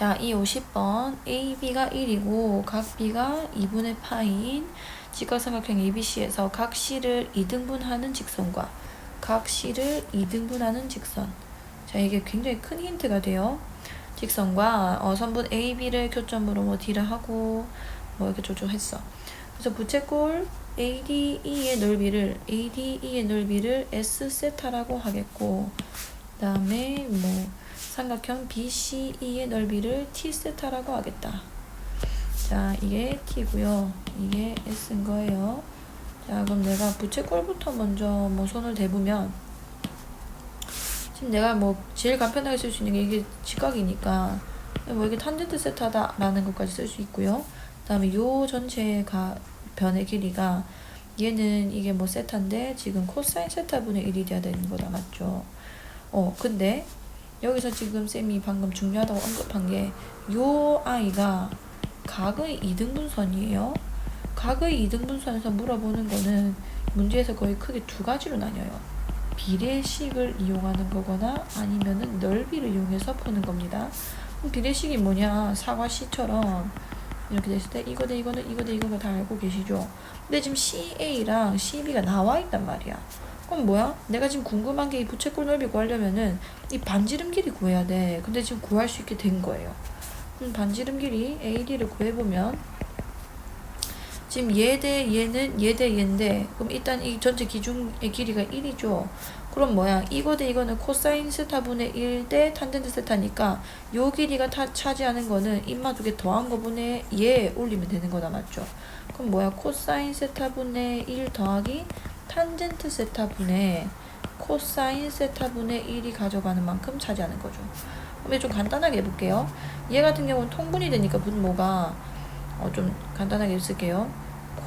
자, 이 50번 AB가 1이고 각 B가 2분의 파인 직각삼각형 ABC에서 각 C를 2등분하는 직선과 각 C를 2등분하는 직선 자, 이게 굉장히 큰 힌트가 돼요. 직선과 어, 선분 AB를 교점으로 뭐 D를 하고 뭐 이렇게 조금 했어. 그래서 부채꼴 ADE의 넓이를 ADE의 넓이를 S 세타라고 하겠고 그다음에 뭐 삼각형 BCE의 넓이를 T 세타라고 하겠다. 자, 이게 T고요. 이게 S인 거예요. 자, 그럼 내가 부채꼴부터 먼저 뭐 손을 대보면 지금 내가 뭐 제일 간편하게 쓸 수 있는 게 이게 직각이니까 뭐 이게 탄젠트 세타다라는 것까지 쓸 수 있고요. 그다음에 요 전체가 변의 길이가 얘는 이게 뭐 세타인데 지금 코사인 세타 분의 1이 돼야 되는 거다 맞죠? 어 근데 여기서 지금 쌤이 방금 중요하다고 언급한 게 요 아이가 각의 이등분선이에요. 각의 이등분선에서 물어보는 거는 문제에서 거의 크게 두 가지로 나뉘어요. 비례식을 이용하는 거거나 아니면은 넓이를 이용해서 푸는 겁니다. 비례식이 뭐냐? 사과 C처럼 이렇게 됐을 때 이거 대 이거는 이거 대 이거가 다 알고 계시죠? 근데 지금 CA랑 CB가 나와 있단 말이야. 그럼 뭐야? 내가 지금 궁금한 게 이 부채꼴 넓이 구하려면은 이 반지름 길이 구해야 돼. 근데 지금 구할 수 있게 된 거예요. 그럼 반지름 길이 AD를 구해보면 지금 얘 대 얘는 얘 대 얘인데 그럼 일단 이 전체 기준의 길이가 1이죠. 그럼 뭐야? 이거 대 이거는 코사인 세타분의 1 대 탄젠트 세타니까 요 길이가 다 차지하는 거는 인마 두 개 더한 거분의 얘 올리면 되는 거다 맞죠? 그럼 뭐야? 코사인 세타분의 1 더하기 탄젠트 세타분의 코사인 세타분의 1이 가져가는 만큼 차지하는 거죠. 그럼 좀 간단하게 해볼게요. 얘 같은 경우는 통분이 되니까 분모가 어, 좀 간단하게 쓸게요.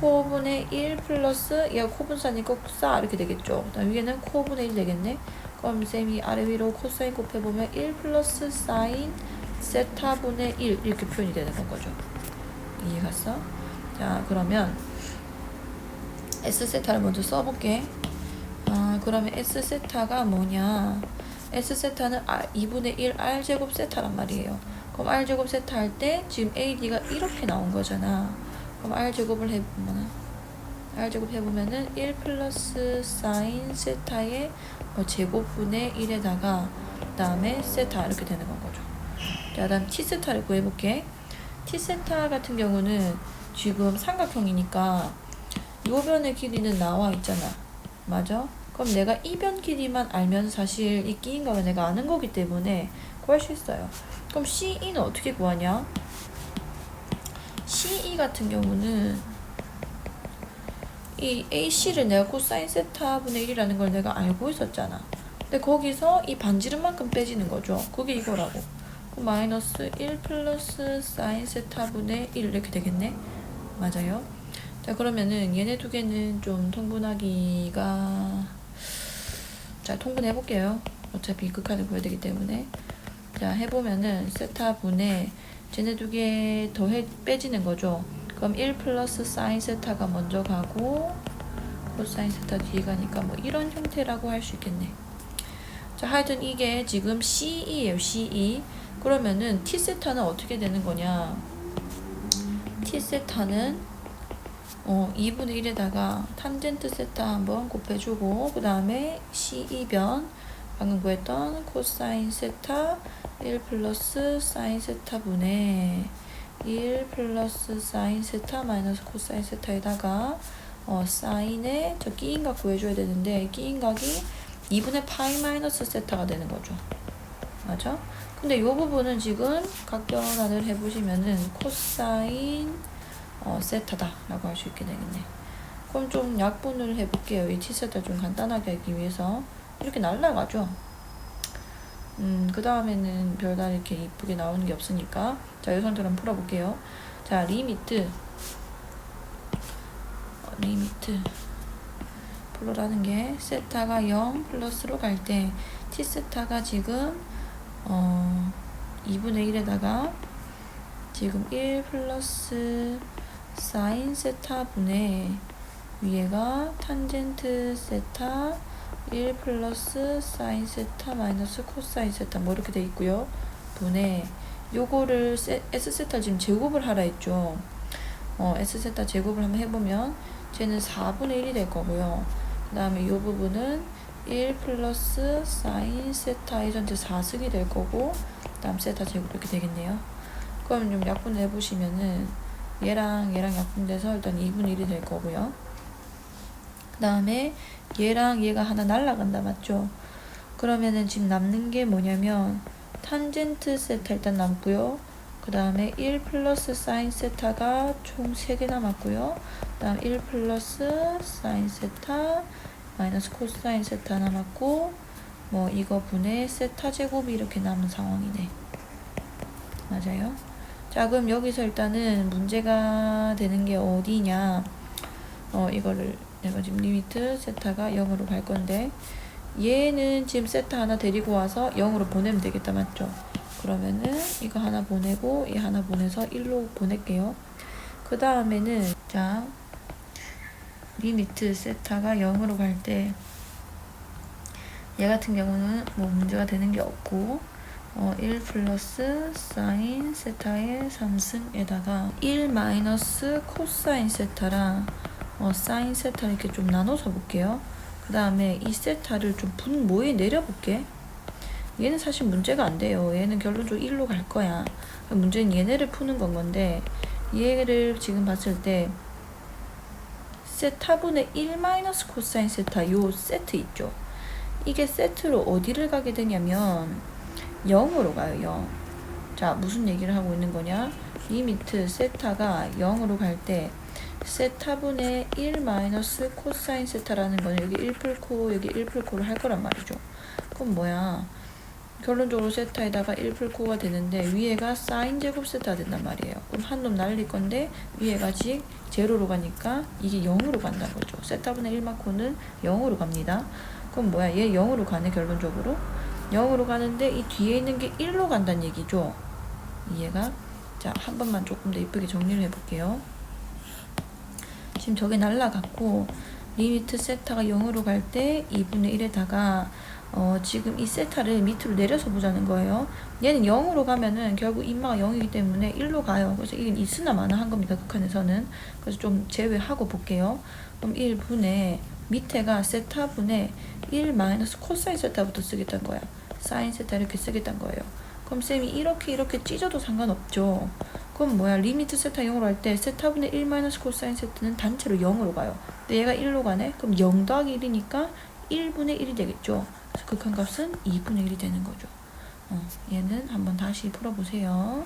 코분의 1 플러스 얘가 코분사니까 코사 이렇게 되겠죠. 그다음 위에는 코분의 1 되겠네. 그럼 쌤이 아래 위로 코사인 곱해보면 1 플러스 사인 세타분의 1 이렇게 표현이 되는 건 거죠. 이해 갔어? 자 그러면 S세타를 먼저 써볼게. 아 그러면 S세타가 뭐냐? S세타는 2분의 1 R제곱 세타란 말이에요. 그럼 R제곱 세타 할 때 지금 AD가 이렇게 나온 거잖아. 그럼 R제곱을 해보면 R제곱 해보면은 1 플러스 사인 세타의 뭐 제곱분의 1에다가 그 다음에 세타 이렇게 되는 건 거죠. 자, 다음 T세타를 구해볼게. T세타 같은 경우는 지금 삼각형이니까 요 변의 길이는 나와 있잖아. 맞아? 그럼 내가 이변 길이만 알면 사실 이 끼인 거를 내가 아는 거기 때문에 구할 수 있어요. 그럼 CE는 어떻게 구하냐? CE 같은 경우는 이 AC를 내가 코사인 세타분의 1이라는 걸 내가 알고 있었잖아. 근데 거기서 이 반지름만큼 빼지는 거죠. 그게 이거라고. 그럼 마이너스 1 플러스 사인 세타분의 1 이렇게 되겠네. 맞아요. 자 그러면은 얘네 두 개는 좀 통분하기가 자 통분해 볼게요. 어차피 극한을 보여야 되기 때문에 자 해보면은 세타분의 쟤네 두 개더 빼지는 거죠. 그럼 1 플러스 사인 세타가 먼저 가고 코사인 세타 뒤에 가니까 뭐 이런 형태라고 할 수 있겠네. 자 하여튼 이게 지금 CE예요. CE. 그러면은 T 세타는 어떻게 되는 거냐? T 세타는 어, 2분의 1에다가 탄젠트 세타 한번 곱해주고 그 다음에 C2변 방금 구했던 코사인 세타 1 플러스 사인 세타 분의 1 플러스 사인 세타 마이너스 코사인 세타에다가 어, 사인의 저 끼인각 구해줘야 되는데 끼인각이 2분의 파이 마이너스 세타가 되는 거죠. 맞아? 근데 이 부분은 지금 각변환을 해보시면은 코사인 어, 세타다라고 할 수 있게 되겠네. 그럼 좀 약분을 해볼게요. 이 T세타 좀 간단하게 하기 위해서 이렇게 날라가죠. 음, 그 다음에는 별다르게 이렇게 이쁘게 나오는 게 없으니까 자, 한번 풀어볼게요. 자, 리미트 어, 리미트 플로라는 게 세타가 0 플러스로 갈때 T세타가 지금 어, 2분의 1에다가 지금 1 플러스 사인 세타 분의 위에가 탄젠트 세타 1 플러스 사인 세타 마이너스 코사인 세타 뭐 이렇게 돼 있고요. 분의 요거를 세, S세타 지금 제곱을 하라 했죠. 어, S세타 제곱을 한번 해보면 쟤는 4분의 1이 될 거고요. 그 다음에 요 부분은 1 플러스 사인 세타의 전체 4승이 될 거고 그 다음 세타 제곱 이렇게 되겠네요. 그럼 좀 약분 내보시면은 얘랑 얘랑 약분돼서 일단 2분의 1이 될 거고요. 그 다음에 얘랑 얘가 하나 날라간다 맞죠? 그러면은 지금 남는 게 뭐냐면 탄젠트 세타 일단 남고요. 그 다음에 1 플러스 사인 세타가 총 3개 남았고요. 그 다음 1 플러스 사인 세타 마이너스 코사인 세타 남았고 뭐 이거 분의 세타 제곱이 이렇게 남은 상황이네. 맞아요. 자 그럼 여기서 일단은 문제가 되는 게 어디냐 어 이거를 내가 지금 리미트 세타가 0으로 갈 건데 얘는 지금 세타 하나 데리고 와서 0으로 보내면 되겠다 맞죠? 그러면은 이거 하나 보내고 얘 하나 보내서 1로 보낼게요. 그 다음에는 자 리미트 세타가 0으로 갈 때 얘 같은 경우는 뭐 문제가 되는 게 없고 어, 1 플러스 사인 세타의 3승에다가 1 마이너스 코사인 세타랑 어, 사인 세타 이렇게 좀 나눠서 볼게요. 그 다음에 이 세타를 좀 분모에 내려볼게. 얘는 사실 문제가 안 돼요. 얘는 결론적으로 1로 갈 거야. 문제는 얘네를 푸는 건 건데 얘를 지금 봤을 때 세타분의 1 마이너스 코사인 세타 요 세트 있죠. 이게 세트로 어디를 가게 되냐면 0으로 가요. 0. 자 무슨 얘기를 하고 있는 거냐? 리미트 세타가 0으로 갈 때 세타분의 1 마이너스 코사인 세타라는 거는 여기 1풀코 여기 1풀코를 할 거란 말이죠. 그럼 뭐야? 결론적으로 세타에다가 1풀코가 되는데 위에가 사인 제곱 세타가 된단 말이에요. 그럼 한 놈 날릴 건데 위에가 직 제로로 가니까 이게 0으로 간다는 거죠. 세타분의 1마코는 0으로 갑니다. 그럼 뭐야? 얘 0으로 가네 결론적으로. 0으로 가는데 이 뒤에 있는 게 1로 간다는 얘기죠. 이해가? 자, 한 번만 조금 더 이쁘게 정리를 해볼게요. 지금 저게 날라갔고 리미트 세타가 0으로 갈 때 2분의 1에다가 어, 지금 이 세타를 밑으로 내려서 보자는 거예요. 얘는 0으로 가면은 결국 인마가 0이기 때문에 1로 가요. 그래서 이건 있으나 마나 한 겁니다. 극한에서는. 그래서 좀 제외하고 볼게요. 그럼 1분의 밑에가 세타분의 1 마이너스 코사인 세타부터 쓰겠다는 거야. 사인 세타 이렇게 쓰겠다는 거예요. 그럼 쌤이 이렇게 이렇게 찢어도 상관없죠. 그럼 뭐야? 리미트 세타 0으로 할 때 세타분의 1 마이너스 코사인 세타는 단체로 0으로 가요. 근데 얘가 1로 가네? 그럼 0 더하기 1이니까 1분의 1이 되겠죠. 그래서 극한값은 2분의 1이 되는 거죠. 어, 얘는 한번 다시 풀어보세요.